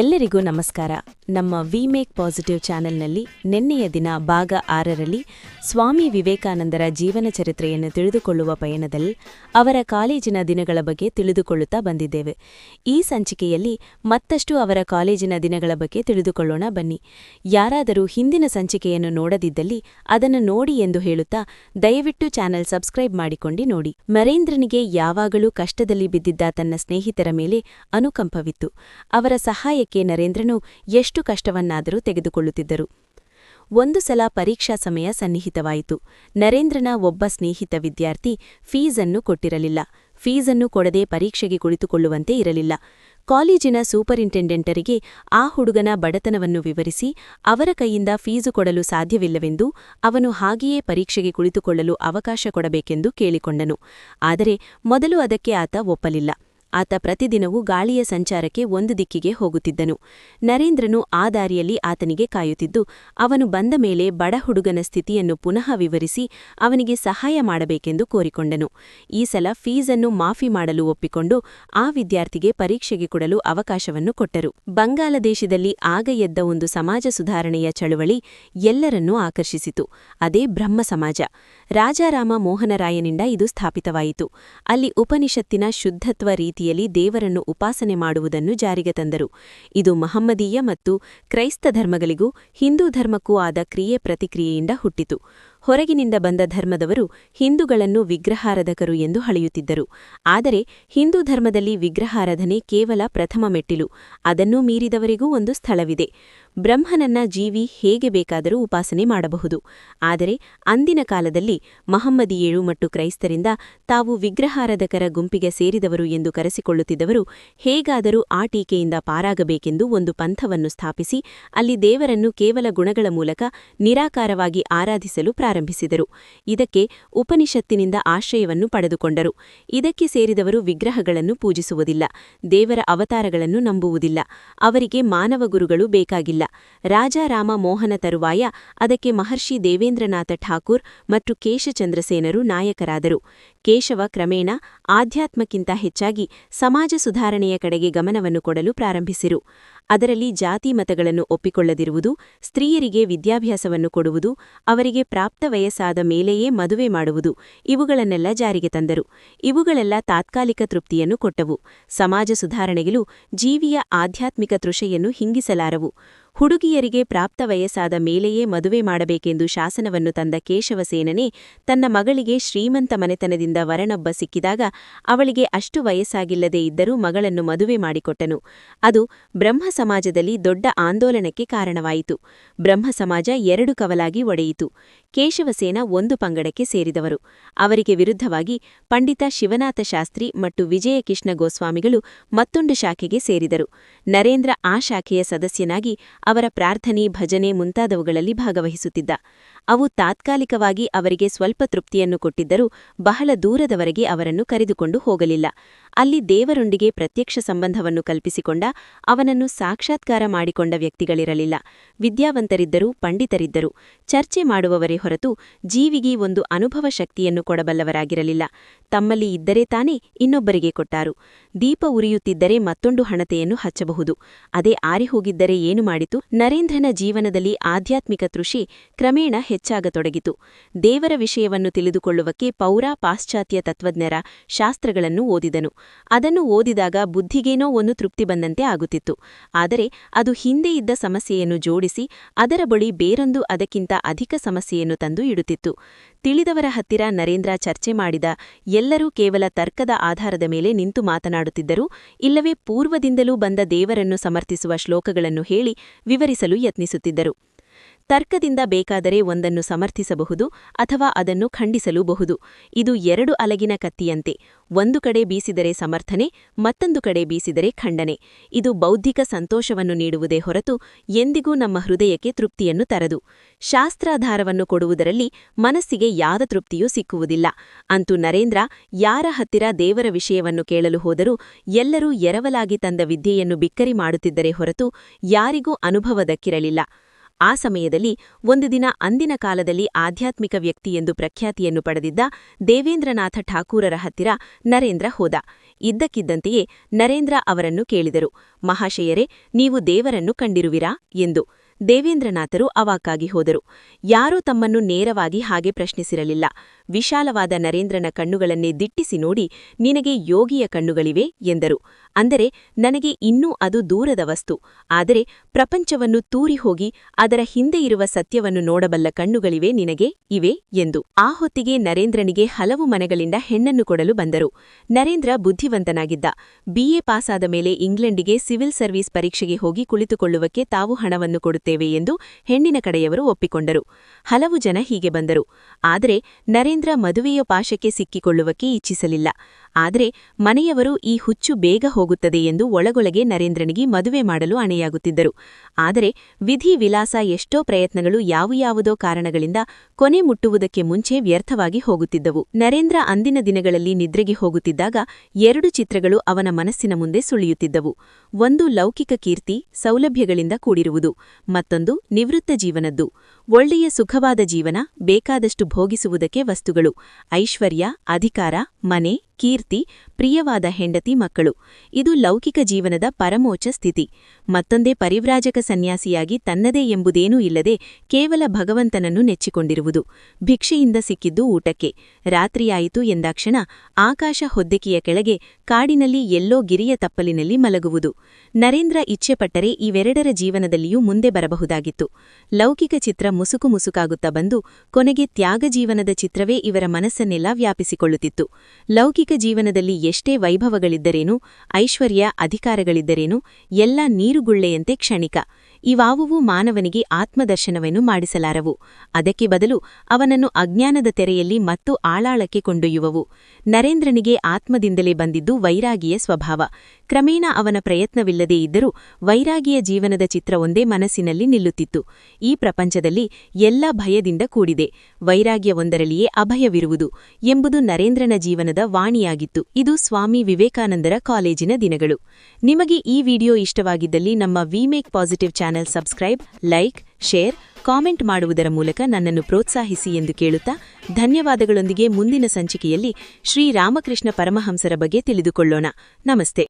ಎಲ್ಲರಿಗೂ ನಮಸ್ಕಾರ. ನಮ್ಮ ವಿ ಮೇಕ್ ಪಾಸಿಟಿವ್ ಚಾನೆಲ್ನಲ್ಲಿ ನಿನ್ನೆಯ ದಿನ ಭಾಗ ಆರರಲ್ಲಿ ಸ್ವಾಮಿ ವಿವೇಕಾನಂದರ ಜೀವನ ಚರಿತ್ರೆಯನ್ನು ತಿಳಿದುಕೊಳ್ಳುವ ಪಯಣದಲ್ಲಿ ಅವರ ಕಾಲೇಜಿನ ದಿನಗಳ ಬಗ್ಗೆ ತಿಳಿದುಕೊಳ್ಳುತ್ತಾ ಬಂದಿದ್ದೇವೆ. ಈ ಸಂಚಿಕೆಯಲ್ಲಿ ಮತ್ತಷ್ಟು ಅವರ ಕಾಲೇಜಿನ ದಿನಗಳ ಬಗ್ಗೆ ತಿಳಿದುಕೊಳ್ಳೋಣ. ಬನ್ನಿ. ಯಾರಾದರೂ ಹಿಂದಿನ ಸಂಚಿಕೆಯನ್ನು ನೋಡದಿದ್ದಲ್ಲಿ ಅದನ್ನು ನೋಡಿ ಎಂದು ಹೇಳುತ್ತಾ ದಯವಿಟ್ಟು ಚಾನೆಲ್ ಸಬ್ಸ್ಕ್ರೈಬ್ ಮಾಡಿಕೊಂಡು ನೋಡಿ. ನರೇಂದ್ರನಿಗೆ ಯಾವಾಗಲೂ ಕಷ್ಟದಲ್ಲಿ ಬಿದ್ದಿದ್ದ ತನ್ನ ಸ್ನೇಹಿತರ ಮೇಲೆ ಅನುಕಂಪವಿತ್ತು. ಅವರ ಸಹಾಯಕ್ಕೆ ನರೇಂದ್ರನು ಎಷ್ಟು ಕಷ್ಟವನ್ನಾದರೂ ತೆಗೆದುಕೊಳ್ಳುತ್ತಿದ್ದರು. ಒಂದು ಸಲ ಪರೀಕ್ಷಾ ಸಮಯ ಸನ್ನಿಹಿತವಾಯಿತು. ನರೇಂದ್ರನ ಒಬ್ಬ ಸ್ನೇಹಿತ ವಿದ್ಯಾರ್ಥಿ ಫೀಸನ್ನು ಕೊಟ್ಟಿರಲಿಲ್ಲ. ಫೀಸನ್ನು ಕೊಡದೆ ಪರೀಕ್ಷೆಗೆ ಕುಳಿತುಕೊಳ್ಳುವಂತೆ ಇರಲಿಲ್ಲ. ಕಾಲೇಜಿನ ಸೂಪರಿಂಟೆಂಡೆಂಟರಿಗೆ ಆ ಹುಡುಗನ ಬಡತನವನ್ನು ವಿವರಿಸಿ, ಅವರ ಕೈಯಿಂದ ಫೀಸು ಕೊಡಲು ಸಾಧ್ಯವಿಲ್ಲವೆಂದು ಅವನು ಹಾಗೆಯೇ ಪರೀಕ್ಷೆಗೆ ಕುಳಿತುಕೊಳ್ಳಲು ಅವಕಾಶ ಕೊಡಬೇಕೆಂದು ಕೇಳಿಕೊಂಡನು. ಆದರೆ ಮೊದಲು ಅದಕ್ಕೆ ಆತ ಒಪ್ಪಲಿಲ್ಲ. ಆತ ಪ್ರತಿದಿನವೂ ಗಾಳಿಯ ಸಂಚಾರಕ್ಕೆ ಒಂದು ದಿಕ್ಕಿಗೆ ಹೋಗುತ್ತಿದ್ದನು. ನರೇಂದ್ರನು ಆ ದಾರಿಯಲ್ಲಿ ಆತನಿಗೆ ಕಾಯುತ್ತಿದ್ದು, ಅವನು ಬಂದ ಮೇಲೆ ಬಡ ಹುಡುಗನ ಸ್ಥಿತಿಯನ್ನು ಪುನಃ ವಿವರಿಸಿ ಅವನಿಗೆ ಸಹಾಯ ಮಾಡಬೇಕೆಂದು ಕೋರಿಕೊಂಡನು. ಈ ಸಲ ಫೀಸನ್ನು ಮಾಫಿ ಮಾಡಲು ಒಪ್ಪಿಕೊಂಡು ಆ ವಿದ್ಯಾರ್ಥಿಗೆ ಪರೀಕ್ಷೆಗೆ ಕೊಡಲು ಅವಕಾಶವನ್ನು ಕೊಟ್ಟರು. ಬಂಗಾಳದೇಶದಲ್ಲಿ ಆಗ ಎದ್ದ ಒಂದು ಸಮಾಜ ಸುಧಾರಣೆಯ ಚಳುವಳಿ ಎಲ್ಲರನ್ನೂ ಆಕರ್ಷಿಸಿತು. ಅದೇ ಬ್ರಹ್ಮ ಸಮಾಜ. ರಾಜಾರಾಮ ಮೋಹನರಾಯನಿಂದ ಇದು ಸ್ಥಾಪಿತವಾಯಿತು. ಅಲ್ಲಿ ಉಪನಿಷತ್ತಿನ ಶುದ್ಧತ್ವ ರೀತಿಯಲ್ಲಿ ದೇವರನ್ನು ಉಪಾಸನೆ ಮಾಡುವುದನ್ನು ಜಾರಿಗೆ ತಂದರು. ಇದು ಮಹಮ್ಮದೀಯ ಮತ್ತು ಕ್ರೈಸ್ತ ಧರ್ಮಗಳಿಗೂ, ಹಿಂದೂ ಧರ್ಮಕ್ಕೂ ಆದ ಕ್ರಿಯೆ ಪ್ರತಿಕ್ರಿಯೆಯಿಂದ ಹುಟ್ಟಿತು. ಹೊರಗಿನಿಂದ ಬಂದ ಧರ್ಮದವರು ಹಿಂದೂಗಳನ್ನು ವಿಗ್ರಹಾರಾಧಕರು ಎಂದು ಹಳೆಯುತ್ತಿದ್ದರು ಆದರೆ ಹಿಂದೂ ಧರ್ಮದಲ್ಲಿ ವಿಗ್ರಹಾರಾಧನೆ ಕೇವಲ ಪ್ರಥಮ ಮೆಟ್ಟಿಲು, ಅದನ್ನೂ ಮೀರಿದವರಿಗೂ ಒಂದು ಸ್ಥಳವಿದೆ. ಬ್ರಹ್ಮನನ್ನ ಜೀವಿ ಹೇಗೆ ಬೇಕಾದರೂ ಉಪಾಸನೆ ಮಾಡಬಹುದು. ಆದರೆ ಅಂದಿನ ಕಾಲದಲ್ಲಿ ಮಹಮ್ಮದಿಯೇಳು ಮತ್ತು ಕ್ರೈಸ್ತರಿಂದ ತಾವು ವಿಗ್ರಹಾರಾಧಕರ ಗುಂಪಿಗೆ ಸೇರಿದವರು ಎಂದು ಕರೆಸಿಕೊಳ್ಳುತ್ತಿದ್ದವರು ಹೇಗಾದರೂ ಆ ಟೀಕೆಯಿಂದ ಪಾರಾಗಬೇಕೆಂದು ಒಂದು ಪಂಥವನ್ನು ಸ್ಥಾಪಿಸಿ ಅಲ್ಲಿ ದೇವರನ್ನು ಕೇವಲ ಗುಣಗಳ ಮೂಲಕ ನಿರಾಕಾರವಾಗಿ ಆರಾಧಿಸಲು ಪ್ರಾರಂಭಿಸಿದರು. ಇದಕ್ಕೆ ಉಪನಿಷತ್ತಿನಿಂದ ಆಶ್ರಯವನ್ನು ಪಡೆದುಕೊಂಡರು. ಇದಕ್ಕೆ ಸೇರಿದವರು ವಿಗ್ರಹಗಳನ್ನು ಪೂಜಿಸುವುದಿಲ್ಲ, ದೇವರ ಅವತಾರಗಳನ್ನು ನಂಬುವುದಿಲ್ಲ, ಅವರಿಗೆ ಮಾನವ ಗುರುಗಳು ಬೇಕಾಗಿಲ್ಲ. ರಾಜಾರಾಮ ಮೋಹನ ತರುವಾಯ ಅದಕ್ಕೆ ಮಹರ್ಷಿ ದೇವೇಂದ್ರನಾಥ ಠಾಕೂರ್ ಮತ್ತು ಕೇಶಚಂದ್ರಸೇನರು ನಾಯಕರಾದರು. ಕೇಶವ ಕ್ರಮೇಣ ಆಧ್ಯಾತ್ಮಕ್ಕಿಂತ ಹೆಚ್ಚಾಗಿ ಸಮಾಜ ಸುಧಾರಣೆಯ ಕಡೆಗೆ ಗಮನವನ್ನು ಕೊಡಲು ಪ್ರಾರಂಭಿಸಿರು. ಅದರಲ್ಲಿ ಜಾತಿ ಮತಗಳನ್ನು ಒಪ್ಪಿಕೊಳ್ಳದಿರುವುದು, ಸ್ತ್ರೀಯರಿಗೆ ವಿದ್ಯಾಭ್ಯಾಸವನ್ನು ಕೊಡುವುದು, ಅವರಿಗೆ ಪ್ರಾಪ್ತ ವಯಸ್ಸಾದ ಮೇಲೆಯೇ ಮದುವೆ ಮಾಡುವುದು ಇವುಗಳನ್ನೆಲ್ಲ ಜಾರಿಗೆ ತಂದರು. ಇವುಗಳೆಲ್ಲ ತಾತ್ಕಾಲಿಕ ತೃಪ್ತಿಯನ್ನು ಕೊಟ್ಟವು. ಸಮಾಜ ಸುಧಾರಣೆಗಳು ಜೀವಿಯ ಆಧ್ಯಾತ್ಮಿಕ ತೃಷೆಯನ್ನು ಹಿಂಗಿಸಲಾರವು. ಹುಡುಗಿಯರಿಗೆ ಪ್ರಾಪ್ತ ವಯಸ್ಸಾದ ಮೇಲೆಯೇ ಮದುವೆ ಮಾಡಬೇಕೆಂದು ಶಾಸನವನ್ನು ತಂದ ಕೇಶವಸೇನನೇ ತನ್ನ ಮಗಳಿಗೆ ಶ್ರೀಮಂತ ಮನೆತನದಿಂದ ವರನೊಬ್ಬ ಸಿಕ್ಕಿದಾಗ ಅವಳಿಗೆ ಅಷ್ಟು ವಯಸ್ಸಾಗಿಲ್ಲದೇ ಇದ್ದರೂ ಮಗಳನ್ನು ಮದುವೆ ಮಾಡಿಕೊಟ್ಟನು. ಅದು ಬ್ರಹ್ಮ ಸಮಾಜದಲ್ಲಿ ದೊಡ್ಡ ಆಂದೋಲನಕ್ಕೆ ಕಾರಣವಾಯಿತು. ಬ್ರಹ್ಮ ಸಮಾಜ ಎರಡು ಕವಲಾಗಿ ಒಡೆಯಿತು. ಕೇಶವಸೇನ ಒಂದು ಪಂಗಡಕ್ಕೆ ಸೇರಿದವರು. ಅವರಿಗೆ ವಿರುದ್ಧವಾಗಿ ಪಂಡಿತ ಶಿವನಾಥ ಶಾಸ್ತ್ರಿ ಮತ್ತು ವಿಜಯಕೃಷ್ಣ ಗೋಸ್ವಾಮಿಗಳು ಮತ್ತೊಂದು ಶಾಖೆಗೆ ಸೇರಿದರು. ನರೇಂದ್ರ ಆ ಶಾಖೆಯ ಸದಸ್ಯನಾಗಿ ಅವರ ಪ್ರಾರ್ಥನೆ, ಭಜನೆ ಮುಂತಾದವುಗಳಲ್ಲಿ ಭಾಗವಹಿಸುತ್ತಿದ್ದ. ಅವು ತಾತ್ಕಾಲಿಕವಾಗಿ ಅವರಿಗೆ ಸ್ವಲ್ಪ ತೃಪ್ತಿಯನ್ನು ಕೊಟ್ಟಿದ್ದರೂ ಬಹಳ ದೂರದವರೆಗೆ ಅವರನ್ನು ಕರೆದುಕೊಂಡು ಹೋಗಲಿಲ್ಲ. ಅಲ್ಲಿ ದೇವರೊಂದಿಗೆ ಪ್ರತ್ಯಕ್ಷ ಸಂಬಂಧವನ್ನು ಕಲ್ಪಿಸಿಕೊಂಡ, ಅವನನ್ನು ಸಾಕ್ಷಾತ್ಕಾರ ಮಾಡಿಕೊಂಡ ವ್ಯಕ್ತಿಗಳಿರಲಿಲ್ಲ. ವಿದ್ಯಾವಂತರಿದ್ದರೂ ಪಂಡಿತರಿದ್ದರು ಚರ್ಚೆ ಮಾಡುವವರೇ ಹೊರತು ಜೀವಿಗೆ ಒಂದು ಅನುಭವ ಶಕ್ತಿಯನ್ನು ಕೊಡಬಲ್ಲವರಾಗಿರಲಿಲ್ಲ. ತಮ್ಮಲ್ಲಿ ಇದ್ದರೆ ತಾನೇ ಇನ್ನೊಬ್ಬರಿಗೆ ಕೊಟ್ಟಾರು. ದೀಪ ಉರಿಯುತ್ತಿದ್ದರೆ ಮತ್ತೊಂದು ಹಣತೆಯನ್ನು ಹಚ್ಚಬಹುದು. ಅದೇ ಆರಿಹೋಗಿದ್ದರೆ ಏನು ಮಾಡಿತು? ನರೇಂದ್ರನ ಜೀವನದಲ್ಲಿ ಆಧ್ಯಾತ್ಮಿಕ ತೃಷಿ ಕ್ರಮೇಣ ಹೆಚ್ಚಾಗತೊಡಗಿತು. ದೇವರ ವಿಷಯವನ್ನು ತಿಳಿದುಕೊಳ್ಳುವಕ್ಕೆ ಪೌರ ಪಾಶ್ಚಾತ್ಯ ತತ್ವಜ್ಞರ ಶಾಸ್ತ್ರಗಳನ್ನು ಓದಿದನು. ಅದನ್ನು ಓದಿದಾಗ ಬುದ್ಧಿಗೇನೋ ಒಂದು ತೃಪ್ತಿ ಬಂದಂತೆ ಆಗುತ್ತಿತ್ತು. ಆದರೆ ಅದು ಹಿಂದೆ ಇದ್ದ ಸಮಸ್ಯೆಯನ್ನು ಜೋಡಿಸಿ, ಅದರ ಬಳಿ ಬೇರೊಂದು ಅದಕ್ಕಿಂತ ಅಧಿಕ ಸಮಸ್ಯೆಯನ್ನು ತಂದು ಇಡುತ್ತಿತ್ತು. ತಿಳಿದವರ ಹತ್ತಿರ ನರೇಂದ್ರ ಚರ್ಚೆ ಮಾಡಿದ, ಎಲ್ಲರೂ ಕೇವಲ ತರ್ಕದ ಆಧಾರದ ಮೇಲೆ ನಿಂತು ಮಾತನಾಡುತ್ತಿದ್ದರು, ಇಲ್ಲವೇ ಪೂರ್ವದಿಂದಲೂ ಬಂದ ದೇವರನ್ನು ಸಮರ್ಥಿಸುವ ಶ್ಲೋಕಗಳನ್ನು ಹೇಳಿ ವಿವರಿಸಲು ಯತ್ನಿಸುತ್ತಿದ್ದರು. ತರ್ಕದಿಂದ ಬೇಕಾದರೆ ಒಂದನ್ನು ಸಮರ್ಥಿಸಬಹುದು ಅಥವಾ ಅದನ್ನು ಖಂಡಿಸಲೂಬಹುದು. ಇದು ಎರಡು ಅಲಗಿನ ಕತ್ತಿಯಂತೆ. ಒಂದು ಕಡೆ ಬೀಸಿದರೆ ಸಮರ್ಥನೆ, ಮತ್ತೊಂದು ಕಡೆ ಬೀಸಿದರೆ ಖಂಡನೆ. ಇದು ಬೌದ್ಧಿಕ ಸಂತೋಷವನ್ನು ನೀಡುವುದೇ ಹೊರತು ಎಂದಿಗೂ ನಮ್ಮ ಹೃದಯಕ್ಕೆ ತೃಪ್ತಿಯನ್ನು ತರದು. ಶಾಸ್ತ್ರಾಧಾರವನ್ನು ಕೊಡುವುದರಲ್ಲಿ ಮನಸ್ಸಿಗೆ ಯಾದ ತೃಪ್ತಿಯೂ ಸಿಕ್ಕುವುದಿಲ್ಲ. ಅಂತೂ ನರೇಂದ್ರ, ಯಾರ ಹತ್ತಿರ ದೇವರ ವಿಷಯವನ್ನು ಕೇಳಲು ಹೋದರೂ ಎಲ್ಲರೂ ಎರವಲಾಗಿ ತಂದ ವಿದ್ಯೆಯನ್ನು ಬಿಕ್ಕರಿ ಮಾಡುತ್ತಿದ್ದರೆ ಹೊರತು ಯಾರಿಗೂ ಅನುಭವದಕ್ಕಿರಲಿಲ್ಲ. ಆ ಸಮಯದಲ್ಲಿ ಒಂದು ದಿನ ಅಂದಿನ ಕಾಲದಲ್ಲಿ ಆಧ್ಯಾತ್ಮಿಕ ವ್ಯಕ್ತಿ ಎಂದು ಪ್ರಖ್ಯಾತಿಯನ್ನು ಪಡೆದಿದ್ದ ದೇವೇಂದ್ರನಾಥ ಠಾಕೂರರ ಹತ್ತಿರ ನರೇಂದ್ರ ಹೋದ. ಇದ್ದಕ್ಕಿದ್ದಂತೆಯೇ ನರೇಂದ್ರ ಅವರನ್ನು ಕೇಳಿದರು. ಮಹಾಶಯರೇ, ನೀವು ದೇವರನ್ನು ಕಂಡಿರುವಿರಾ? ಎಂದು. ದೇವೇಂದ್ರನಾಥರು ಅವಾಕ್ಕಾಗಿ ಹೋದರು. ಯಾರೂ ತಮ್ಮನ್ನು ನೇರವಾಗಿ ಹಾಗೆ ಪ್ರಶ್ನಿಸಿರಲಿಲ್ಲ. ವಿಶಾಲವಾದ ನರೇಂದ್ರನ ಕಣ್ಣುಗಳನ್ನೇ ದಿಟ್ಟಿಸಿ ನೋಡಿ, ನಿನಗೆ ಯೋಗಿಯ ಕಣ್ಣುಗಳಿವೆ? ಎಂದರು. ಅಂದರೆ ನನಗೆ ಇನ್ನೂ ಅದು ದೂರದ ವಸ್ತು. ಆದರೆ ಪ್ರಪಂಚವನ್ನು ತೂರಿ ಹೋಗಿ ಅದರ ಹಿಂದೆ ಇರುವ ಸತ್ಯವನ್ನು ನೋಡಬಲ್ಲ ಕಣ್ಣುಗಳಿವೆ ನಿನಗೆ? ಇವೆ ಎಂದು. ಆ ಹೊತ್ತಿಗೆ ನರೇಂದ್ರನಿಗೆ ಹಲವು ಮನೆಗಳಿಂದ ಹೆಣ್ಣನ್ನು ಕೊಡಲು ಬಂದರು. ನರೇಂದ್ರ ಬುದ್ಧಿವಂತನಾಗಿದ್ದ. ಬಿಎ ಪಾಸಾದ ಮೇಲೆ ಇಂಗ್ಲೆಂಡಿಗೆ ಸಿವಿಲ್ ಸರ್ವಿಸ್ ಪರೀಕ್ಷೆಗೆ ಹೋಗಿ ಕುಳಿತುಕೊಳ್ಳುವಕ್ಕೆ ತಾವು ಹಣವನ್ನು ಕೊಡುತ್ತೇವೆ ಎಂದು ಹೆಣ್ಣಿನ ಕಡೆಯವರು ಒಪ್ಪಿಕೊಂಡರು. ಹಲವು ಜನ ಹೀಗೆ ಬಂದರು. ಆದರೆ ನರೇಂದ್ರ ಮದುವೆಯ ಪಾಶಕ್ಕೆ ಸಿಕ್ಕಿಕೊಳ್ಳುವಕ್ಕೆ ಇಚ್ಛಿಸಲಿಲ್ಲ. ಆದರೆ ಮನೆಯವರು ಈ ಹುಚ್ಚು ಬೇಗ ಹೋಗುತ್ತದೆ ಎಂದು ಒಳಗೊಳಗೆ ನರೇಂದ್ರನಿಗೆ ಮದುವೆ ಮಾಡಲು ಅಣೆಯಾಗುತ್ತಿದ್ದರು. ಆದರೆ ವಿಧಿ ವಿಲಾಸ ಎಷ್ಟೋ ಪ್ರಯತ್ನಗಳು ಯಾವುಯಾವುದೋ ಕಾರಣಗಳಿಂದ ಕೊನೆ ಮುಟ್ಟುವುದಕ್ಕೆ ಮುಂಚೆ ವ್ಯರ್ಥವಾಗಿ ಹೋಗುತ್ತಿದ್ದವು. ನರೇಂದ್ರ ಅಂದಿನ ದಿನಗಳಲ್ಲಿ ನಿದ್ರೆಗೆ ಹೋಗುತ್ತಿದ್ದಾಗ ಎರಡು ಚಿತ್ರಗಳು ಅವನ ಮನಸ್ಸಿನ ಮುಂದೆ ಸುಳಿಯುತ್ತಿದ್ದವು. ಒಂದು ಲೌಕಿಕ ಕೀರ್ತಿ, ಸೌಲಭ್ಯಗಳಿಂದ ಕೂಡಿರುವುದು. ಮತ್ತೊಂದು ನಿವೃತ್ತ ಜೀವನದ್ದು. ಒಳ್ಳೆಯ ಸುಖವಾದ ಜೀವನ, ಬೇಕಾದಷ್ಟು ಭೋಗಿಸುವುದಕ್ಕೆ ವಸ್ತುಗಳು. ಐಶ್ವರ್ಯ, ಅಧಿಕಾರ, ಮನೆ ಕೀರ್ತಿ, ಪ್ರಿಯವಾದ ಹೆಂಡತಿ ಮಕ್ಕಳು. ಇದು ಲೌಕಿಕ ಜೀವನದ ಪರಮೋಚ್ಚ ಸ್ಥಿತಿ. ಮತ್ತೊಂದೇ ಪರಿವ್ರಾಜಕ ಸನ್ಯಾಸಿಯಾಗಿ ತನ್ನದೇ ಎಂಬುದೇನೂ ಇಲ್ಲದೆ ಕೇವಲ ಭಗವಂತನನ್ನು ನೆಚ್ಚಿಕೊಂಡಿರುವುದು. ಭಿಕ್ಷೆಯಿಂದ ಸಿಕ್ಕಿದ್ದು ಊಟಕ್ಕೆ. ರಾತ್ರಿಯಾಯಿತು ಎಂದಾಕ್ಷಣ ಆಕಾಶ ಹೊದ್ದಿಕೆಯ ಕೆಳಗೆ ಕಾಡಿನಲ್ಲಿ ಎಲ್ಲೋ ಗಿರಿಯ ತಪ್ಪಲಿನಲ್ಲಿ ಮಲಗುವುದು. ನರೇಂದ್ರ ಇಚ್ಛೆಪಟ್ಟರೆ ಇವೆರಡರ ಜೀವನದಲ್ಲಿಯೂ ಮುಂದೆ ಬರಬಹುದಾಗಿತ್ತು. ಲೌಕಿಕ ಚಿತ್ರ ಮುಸುಕು ಮುಸುಕಾಗುತ್ತಾ ಬಂದು ಕೊನೆಗೆ ತ್ಯಾಗ ಜೀವನದ ಚಿತ್ರವೇ ಇವರ ಮನಸ್ಸನ್ನೆಲ್ಲ ವ್ಯಾಪಿಸಿಕೊಳ್ಳುತ್ತಿತ್ತು. ಲೌಕಿಕ ಜೀವನದಲ್ಲಿ ಎಷ್ಟೇ ವೈಭವಗಳಿದ್ದರೇನು ಐಶ್ವರ್ಯ ಅಧಿಕಾರಗಳಿದ್ದರೇನು ಎಲ್ಲ ನೀರುಗುಳ್ಳೆಯಂತೆ ಕ್ಷಣಿಕ. ಇವಾವುವೂ ಮಾನವನಿಗೆ ಆತ್ಮದರ್ಶನವನ್ನು ಮಾಡಿಸಲಾರವು. ಅದಕ್ಕೆ ಬದಲು ಅವನನ್ನು ಅಜ್ಞಾನದ ತೆರೆಯಲ್ಲಿ ಮತ್ತು ಆಳಾಳಕ್ಕೆ ಕೊಂಡೊಯ್ಯುವವು. ನರೇಂದ್ರನಿಗೆ ಆತ್ಮದಿಂದಲೇ ಬಂದಿದ್ದು ವೈರಾಗಿಯ ಸ್ವಭಾವ. ಕ್ರಮೇಣ ಅವನ ಪ್ರಯತ್ನವಿಲ್ಲದೇ ಇದ್ದರೂ ವೈರಾಗಿಯ ಜೀವನದ ಚಿತ್ರವೊಂದೇ ಮನಸ್ಸಿನಲ್ಲಿ ನಿಲ್ಲುತ್ತಿತ್ತು. ಈ ಪ್ರಪಂಚದಲ್ಲಿ ಎಲ್ಲ ಭಯದಿಂದ ಕೂಡಿದೆ. ವೈರಾಗ್ಯವೊಂದರಲ್ಲಿಯೇ ಅಭಯವಿರುವುದು ಎಂಬುದು ನರೇಂದ್ರನ ಜೀವನದ ವಾಣಿಯಾಗಿತ್ತು. ಇದು ಸ್ವಾಮಿ ವಿವೇಕಾನಂದರ ಕಾಲೇಜಿನ ದಿನಗಳು. ನಿಮಗೆ ಈ ವಿಡಿಯೋ ಇಷ್ಟವಾಗಿದ್ದಲ್ಲಿ ನಮ್ಮ we make positive channel subscribe, like, share, comment ಮಾಡುವುದರ ಮೂಲಕ ನನ್ನನ್ನು ಪ್ರೋತ್ಸಾಹಿಸಿ ಎಂದು ಕೇಳುತ್ತಾ ಧನ್ಯವಾದಗಳೊಂದಿಗೆ ಮುಂದಿನ ಸಂಚಿಕೆಯಲ್ಲಿ ಶ್ರೀರಾಮಕೃಷ್ಣ ಪರಮಹಂಸರ ಬಗ್ಗೆ ತಿಳಿದುಕೊಳ್ಳೋಣ. ನಮಸ್ತೆ.